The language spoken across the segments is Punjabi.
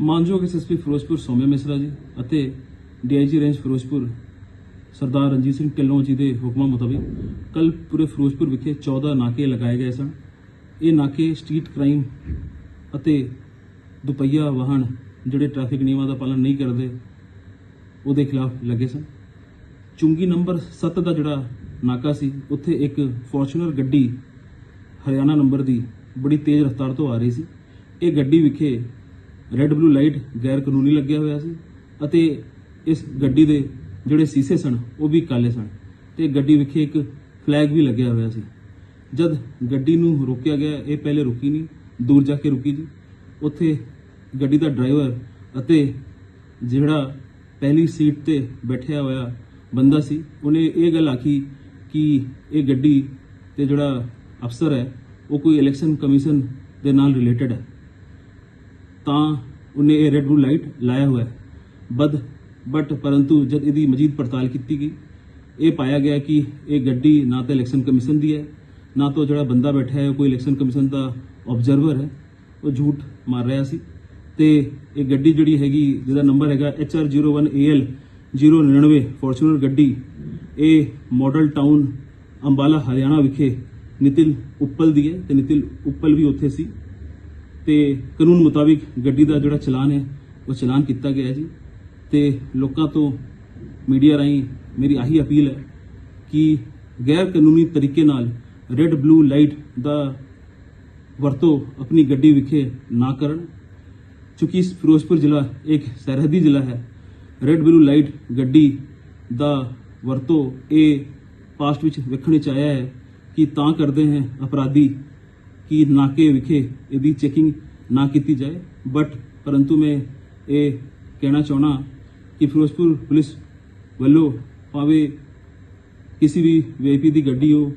ਮਾਨਯੋਗ ਐਸਐਸਪੀ ਫਿਰੋਜ਼ਪੁਰ ਸੌਮਿਆ ਮਿਸਰਾ ਜੀ ਅਤੇ ਡੀਆਈਜੀ ਰੇਂਜ ਫਿਰੋਜ਼ਪੁਰ ਸਰਦਾਰ ਰਣਜੀਤ ਸਿੰਘ ਢਿੱਲੋਂ ਜੀ ਦੇ ਹੁਕਮਾਂ ਮੁਤਾਬਿਕ ਕੱਲ ਪੂਰੇ ਫਿਰੋਜ਼ਪੁਰ ਵਿਖੇ 14 ਨਾਕੇ ਲਗਾਏ ਗਏ ਸਨ। ਇਹ ਨਾਕੇ ਸਟਰੀਟ ਕ੍ਰਾਈਮ ਅਤੇ ਦੁਪਹੀਆ ਵਾਹਨ ਜਿਹੜੇ ਟ੍ਰੈਫਿਕ ਨਿਯਮਾਂ ਦਾ ਪਾਲਣ ਨਹੀਂ ਕਰਦੇ, ਉਹਦੇ ਖਿਲਾਫ ਲੱਗੇ ਸਨ। ਚੁੰਗੀ ਨੰਬਰ 7 ਦਾ ਜਿਹੜਾ ਨਾਕਾ ਸੀ, ਉੱਥੇ ਇੱਕ ਫੋਰਚੂਨਰ ਗੱਡੀ ਹਰਿਆਣਾ ਨੰਬਰ ਦੀ ਬੜੀ ਤੇਜ਼ ਰਫ਼ਤਾਰ ਤੋਂ ਆ ਰਹੀ ਸੀ। ਇਹ ਗੱਡੀ ਵਿਖੇ ਰੈੱਡ ਬਲੂ ਲਾਈਟ ਗੈਰ ਕਾਨੂੰਨੀ ਲੱਗਿਆ ਹੋਇਆ ਸੀ ਅਤੇ ਇਸ ਗੱਡੀ ਦੇ ਜਿਹੜੇ ਸੀਸੇ ਸਨ, ਉਹ ਵੀ ਕਾਲੇ ਸਨ ਤੇ ਗੱਡੀ ਵਿਖੇ ਇੱਕ ਫਲੈਗ ਵੀ ਲੱਗਿਆ ਹੋਇਆ ਸੀ। ਜਦ ਗੱਡੀ ਨੂੰ ਰੋਕਿਆ ਗਿਆ, ਇਹ ਪਹਿਲੇ ਰੁਕੀ ਨਹੀਂ, ਦੂਰ ਜਾ ਕੇ ਰੁਕੀ ਜੀ। ਉੱਥੇ ਗੱਡੀ ਦਾ ਡਰਾਈਵਰ ਅਤੇ ਜਿਹੜਾ ਪਹਿਲੀ ਸੀਟ ਤੇ ਬੈਠਿਆ ਹੋਇਆ ਬੰਦਾ ਸੀ, ਉਹਨੇ ਇਹ ਗੱਲ ਆਖੀ ਕਿ ਇਹ ਗੱਡੀ ਤੇ ਜਿਹੜਾ ਅਫਸਰ ਹੈ, ਉਹ ਕੋਈ ਇਲੈਕਸ਼ਨ ਕਮਿਸ਼ਨ ਦੇ ਨਾਲ ਰਿਲੇਟਡ ਹੈ। ਤਾਂ ਉਹਨੇ ਇਹ ਰੈੱਡ ਬਲੂ ਲਾਈਟ ਲਾਇਆ ਹੋਇਆ ਹੈ। ਬਦ ਬਟ ਪਰੰਤੂ ਜਦ ਇਹਦੀ ਮਜੀਦ ਪੜਤਾਲ ਕੀਤੀ ਗਈ, ਇਹ ਪਾਇਆ ਗਿਆ ਕਿ ਇਹ ਗੱਡੀ ਨਾ ਤਾਂ ਇਲੈਕਸ਼ਨ ਕਮਿਸ਼ਨ ਦੀ ਹੈ, ਨਾ ਤਾਂ ਜਿਹੜਾ ਬੰਦਾ ਬੈਠਾ ਹੈ, ਉਹ ਕੋਈ ਇਲੈਕਸ਼ਨ ਕਮਿਸ਼ਨ ਦਾ ਆਬਜ਼ਰਵਰ ਹੈ, ਉਹ ਝੂਠ ਮਾਰ ਰਿਹਾ ਸੀ। ਤੇ ਇਹ ਗੱਡੀ ਜਿਹੜੀ ਹੈਗੀ, ਜਿਹਦਾ ਨੰਬਰ ਹੈਗਾ HR01AL 099 ਫੋਰਚੂਨਰ ਗੱਡੀ, ਇਹ ਮਾਡਲ ਟਾਊਨ ਅੰਬਾਲਾ, ਹਰਿਆਣਾ ਵਿਖੇ ਨਿਤਿਲ ਉੱਪਲ ਦੀ ਹੈ ਤੇ ਨਿਤਿਲ ਉੱਪਲ ਵੀ ਉੱਥੇ ਸੀ। ਤੇ ਕਾਨੂੰਨ ਮੁਤਾਬਿਕ ਗੱਡੀ ਦਾ ਜਿਹੜਾ ਚਲਾਨ ਹੈ, ਉਹ ਚਲਾਨ ਕੀਤਾ ਗਿਆ ਜੀ। ਤੇ ਲੋਕਾਂ ਤੋਂ ਮੀਡੀਆ ਰਾਹੀਂ ਮੇਰੀ ਆਹੀ ਅਪੀਲ ਹੈ ਕਿ ਗੈਰ ਕਾਨੂੰਨੀ ਤਰੀਕੇ ਨਾਲ ਰੈੱਡ ਬਲੂ ਲਾਈਟ ਦਾ ਵਰਤੋਂ ਆਪਣੀ ਗੱਡੀ ਵਿਖੇ ਨਾ ਕਰਨ। ਚੂੰਕਿ ਫਿਰੋਜ਼ਪੁਰ ਜ਼ਿਲ੍ਹਾ ਇੱਕ ਸਰਹੱਦੀ ਜ਼ਿਲ੍ਹਾ ਹੈ। ਰੈੱਡ ਬਲੂ ਲਾਈਟ ਗੱਡੀ ਦਾ ਵਰਤੋਂ ਇਹ ਪਾਸਟ ਵਿੱਚ ਵੇਖਣ 'ਚ ਆਇਆ ਹੈ ਕਿ ਤਾਂ ਕਰਦੇ ਹਨ ਅਪਰਾਧੀ ਕਿ ਨਾਕੇ ਵਿਖੇ ਇਹਦੀ ਚੈਕਿੰਗ ਨਾ ਕੀਤੀ ਜਾਏ। ਬਟ ਪਰੰਤੂ ਮੈਂ ਇਹ ਕਹਿਣਾ ਚਾਹਣਾ ਕਿ ਫਿਰੋਜ਼ਪੁਰ ਪੁਲਿਸ ਵੱਲੋਂ ਭਾਵੇਂ ਕਿਸੇ ਵੀ ਵੀਆਈਪੀ ਦੀ ਗੱਡੀ ਹੋ,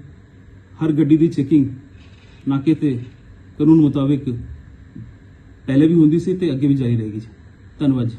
ਹਰ ਗੱਡੀ ਦੀ ਚੈਕਿੰਗ ਨਾਕੇ ਤੇ ਕਾਨੂੰਨ ਮੁਤਾਬਿਕ ਪਹਿਲੇ ਵੀ ਹੁੰਦੀ ਸੀ ਤੇ ਅੱਗੇ ਵੀ ਜਾਰੀ ਰਹੇਗੀ ਜੀ। ਧੰਨਵਾਦ ਜੀ।